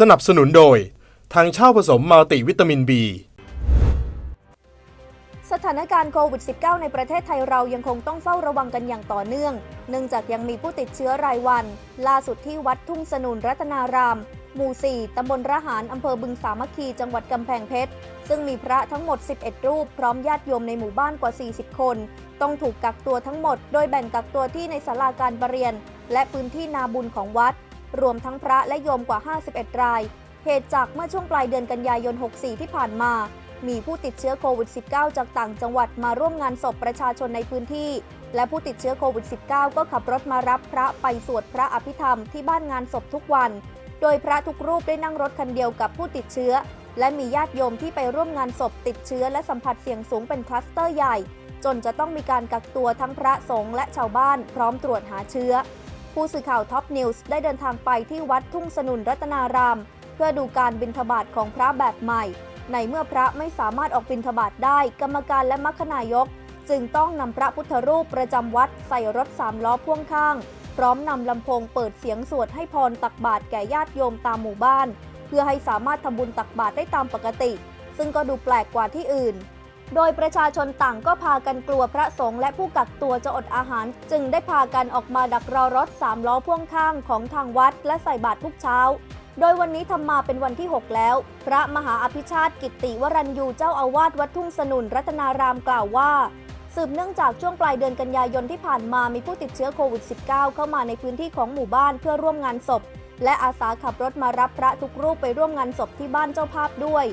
สนับสนุนโดย ทางเช่าผสมมัลติวิตามิน B สถานการณ์โควิด -19 ในประเทศไทยเรายังคงต้องเฝ้าระวังกันอย่างต่อเนื่อง เนื่องจากยังมีผู้ติดเชื้อรายวัน ล่าสุดที่วัดทุ่งสนุนรัตนาราม หมู่ 4 ตำบลระหารอำเภอบึงสามัคคี จังหวัดกำแพงเพชร ซึ่งมีพระทั้งหมด 11 รูป พร้อมญาติโยมในหมู่บ้านกว่า 40 คน ต้องถูกกักตัวทั้งหมด โดยแบ่งกักตัวที่ในศาลาการประเรียน และพื้นที่นาบุญของวัด รวมทั้งพระและโยมกว่า 51 ราย เหตุจากเมื่อช่วงปลายเดือนกันยายน 64 ที่ผ่านมา มีผู้ติดเชื้อโควิด -19 จากต่างจังหวัดมาร่วมงานศพประชาชนในพื้นที่ และผู้ติดเชื้อโควิด -19 ก็ขับรถมารับพระไปสวดพระอภิธรรมที่บ้านงานศพทุกวัน โดยพระทุกรูปได้นั่งรถคันเดียวกับผู้ติดเชื้อ และมีญาติโยมที่ไปร่วมงานศพติดเชื้อและสัมผัสเสี่ยงสูงเป็นคลัสเตอร์ใหญ่จนจะต้องมีการกักตัวทั้งพระสงฆ์และชาวบ้านพร้อมตรวจหาเชื้อ ผู้สื่อข่าวท็อปนิวส์ได้เดินทางไปที่วัดทุ่งสนุนรัตนาราม เพื่อดูการบิณฑบาตของพระแบบใหม่ ในเมื่อพระไม่สามารถออกบิณฑบาตได้ กรรมการและมัคคนายก จึงต้องนำพระพุทธรูปประจำวัดใส่รถสามล้อพ่วงข้าง พร้อมนำลำโพงเปิดเสียงสวดให้พรตักบาตรแก่ญาติโยมตามหมู่บ้าน เพื่อให้สามารถทำบุญตักบาตรได้ตามปกติ ซึ่งก็ดูแปลกกว่าที่อื่น โดยประชาชนต่างก็พากันกลัวพระสงฆ์และผู้กักตัวจะอดอาหาร จึงได้พากันออกมาดักรอรถสามล้อพ่วงข้างของทางวัดและใส่บาตรทุกเช้า โดยวันนี้ทำมาเป็นวันที่ 6 แล้ว พระมหาอภิชาติกิตติวรัญยูเจ้าอาวาสวัดทุ่งสนุนรัตนารามกล่าวว่าสืบเนื่องจากช่วงปลายเดือนกันยายนที่ผ่านมามีผู้ติดเชื้อโควิด -19 เข้ามาในพื้นที่ของหมู่บ้านเพื่อร่วมงานศพ และอาสาขับรถมารับพระทุกรูปไปร่วมงานศพที่บ้านเจ้าภาพด้วย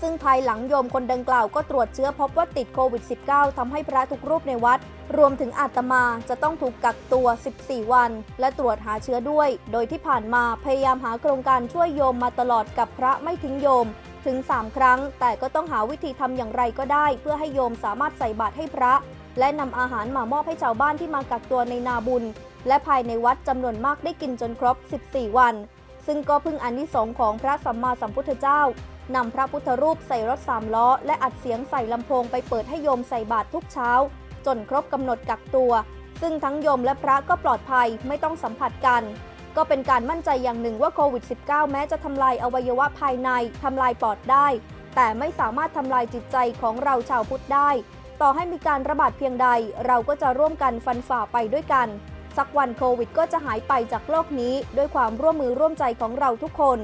ซึ่งภายหลังโยมคนดังกล่าวก็ตรวจเชื้อพบว่าติดโควิด -19 ทำให้พระทุกรูปในวัด รวมถึงอาตมาจะต้องถูกกักตัว 14 วัน และตรวจหาเชื้อด้วย โดยที่ผ่านมาพยายามหาโครงการช่วยโยมมาตลอดกับพระไม่ทิ้งโยม ถึง 3 ครั้ง แต่ก็ต้องหาวิธีทำอย่างไรก็ได้ เพื่อให้โยมสามารถใส่บาตรให้พระ และนำอาหารมามอบให้ชาวบ้านที่มากักตัวในนาบุญ และภายในวัดจำนวนมากได้กินจนครบ 14 วันซึ่งก็พึ่งอานิสงส์ของพระสัมมาสัมพุทธเจ้า นำพระพุทธรูปใส่รถสามล้อ และอัดเสียงใส่ลำโพงไปเปิดให้โยมใส่บาตรทุกเช้า จนครบกำหนดกักตัว ซึ่งทั้งโยมและพระก็ปลอดภัยไม่ต้องสัมผัสกัน ก็เป็นการมั่นใจอย่างหนึ่งว่าโควิด -19 แม้จะทำลายอวัยวะภายในทำลายปอดได้ แต่ไม่สามารถทำลายจิตใจของเราชาวพุทธได้ ต่อให้มีการระบาดเพียงใด เราก็จะร่วมกันฟันฝ่าไปด้วยกัน สักวันโควิดก็จะหายไปจากโลกนี้ ด้วยความร่วมมือร่วมใจของเราทุกคน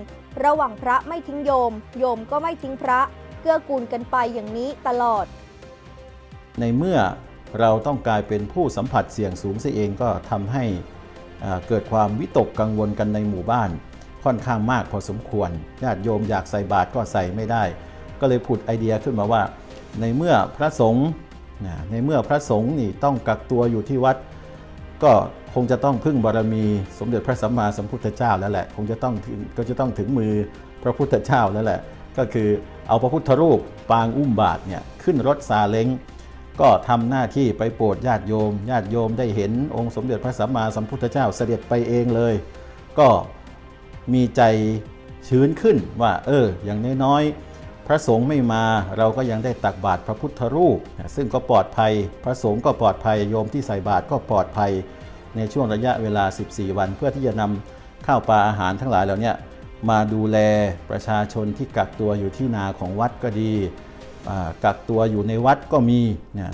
ระหว่างพระไม่ทิ้งโยม โยมก็ไม่ทิ้งพระ เกื้อกูลกันไปอย่างนี้ตลอด ในเมื่อเราต้องกลายเป็นผู้สัมผัสเสี่ยงสูงเสียเองก็ทำให้เกิดความวิตกกังวลกันในหมู่บ้าน ค่อนข้างมากพอสมควรญาติโยมอยากใส่บาตรก็ใส่ไม่ได้ ก็เลยผุดไอเดียขึ้นมาว่า ในเมื่อพระสงฆ์ในเมื่อพระสงฆ์นี่ต้องกักตัวอยู่ที่วัด ก็ คงจะต้องพึ่งบารมีสมเด็จพระสัมมาสัมพุทธเจ้าแล้วแหละคงจะต้องถึงก็จะต้องถึงมือพระพุทธเจ้าแล้วแหละ ก็คือเอาพระพุทธรูปปางอุ้มบาทเนี่ยขึ้นรถซาเล้งก็ทำหน้าที่ไปโปรดญาติโยม ญาติโยมได้เห็นองค์สมเด็จพระสัมมาสัมพุทธเจ้าเสด็จไปเองเลย ก็มีใจชื้นขึ้นว่า เออ อย่างน้อยๆพระสงฆ์ไม่มาเราก็ยังได้ตักบาตรพระพุทธรูป ซึ่งก็ปลอดภัย พระสงฆ์ก็ปลอดภัยโยมที่ใส่บาตรก็ปลอดภัย ในช่วงระยะเวลา 14 วัน เพื่อที่จะนำข้าวปลาอาหารทั้งหลายเหล่านี้มาดูแลประชาชนที่กักตัวอยู่ที่นาของวัดก็ดีกักตัวอยู่ในวัดก็มีเนี่ย